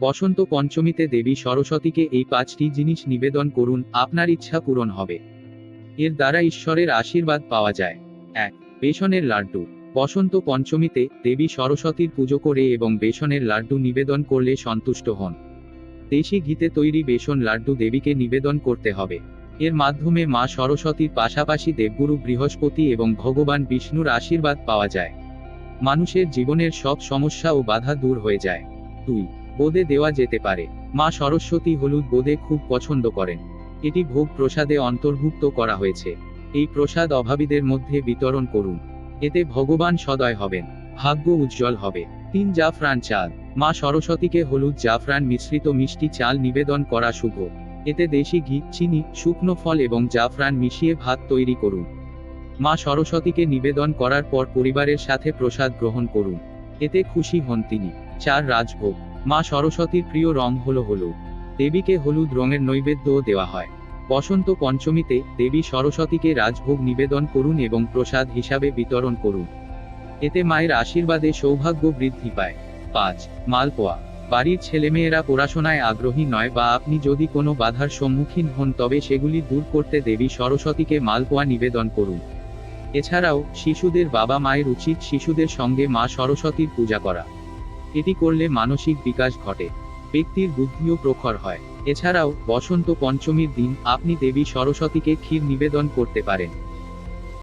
বসন্ত পঞ্চমীতে দেবী সরস্বতীকে এই পাঁচটি জিনিস নিবেদন করুন, আপনার ইচ্ছা পূরণ হবে। এর দ্বারা ঈশ্বরের আশীর্বাদ পাওয়া যায়। এক, বেসনের লাড্ডু। বসন্ত পঞ্চমীতে দেবী সরস্বতীর পুজো করে এবং বেসনের লাড্ডু নিবেদন করলে সন্তুষ্ট হন। দেশি ঘিতে তৈরি বেসন লাড্ডু দেবীকে নিবেদন করতে হবে। এর মাধ্যমে মা সরস্বতীর পাশাপাশি দেবগুরু বৃহস্পতি এবং ভগবান বিষ্ণুর আশীর্বাদ পাওয়া যায়। মানুষের জীবনের সব সমস্যা ও বাধা দূর হয়ে যায়। দুই বোদে দেওয়া যেতে পারে। মা সরস্বতী হলুদ বোদে খুব পছন্দ করেন। এটি ভোগ প্রসাদে অন্তর্ভুক্ত করা হয়েছে। এই প্রসাদ অভাবীদের মধ্যে বিতরণ করুন। এতে ভগবান সদয় হবেন, ভাগ্য উজ্জ্বল হবে। তিন জাফরান চাল। মা সরস্বতীকে হলুদ জাফরান মিশ্রিত মিষ্টি চাল নিবেদন করা শুভ। এতে দেশি ঘি, চিনি, শুকনো ফল এবং জাফরান মিশিয়ে ভাত তৈরি করুন। মা সরস্বতীকে নিবেদন করার পর পরিবারের সাথে প্রসাদ গ্রহণ করুন। এতে খুশি হন তিনি। চার রাজভোগ। মা সরস্বতীর প্রিয় রং হলো হলুদ। দেবীকে হলুদ রঙের নৈবেদ্যও দেওয়া হয়। বসন্ত পঞ্চমীতে দেবী সরস্বতীকে রাজভোগ নিবেদন করুন এবং প্রসাদ হিসাবে বিতরণ করুন। এতে মায়ের আশীর্বাদে সৌভাগ্য বৃদ্ধি পায়। পাঁচ, মালপোয়া। বাড়ির ছেলেমেয়েরা পড়াশোনায় আগ্রহী নয় বা আপনি যদি কোনো বাধার সম্মুখীন হন তবে সেগুলি দূর করতে দেবী সরস্বতীকে মালপোয়া নিবেদন করুন। এছাড়াও, শিশুদের বাবা মায়ের উচিত শিশুদের সঙ্গে মা সরস্বতীর পূজা করা। এটি করলে মানসিক বিকাশ ঘটে। ব্যক্তির বুদ্ধিও প্রখর হয়। এছাড়াও, বসন্ত পঞ্চমীর দিন আপনি দেবী সরস্বতীকে ক্ষীর নিবেদন করতে পারেন।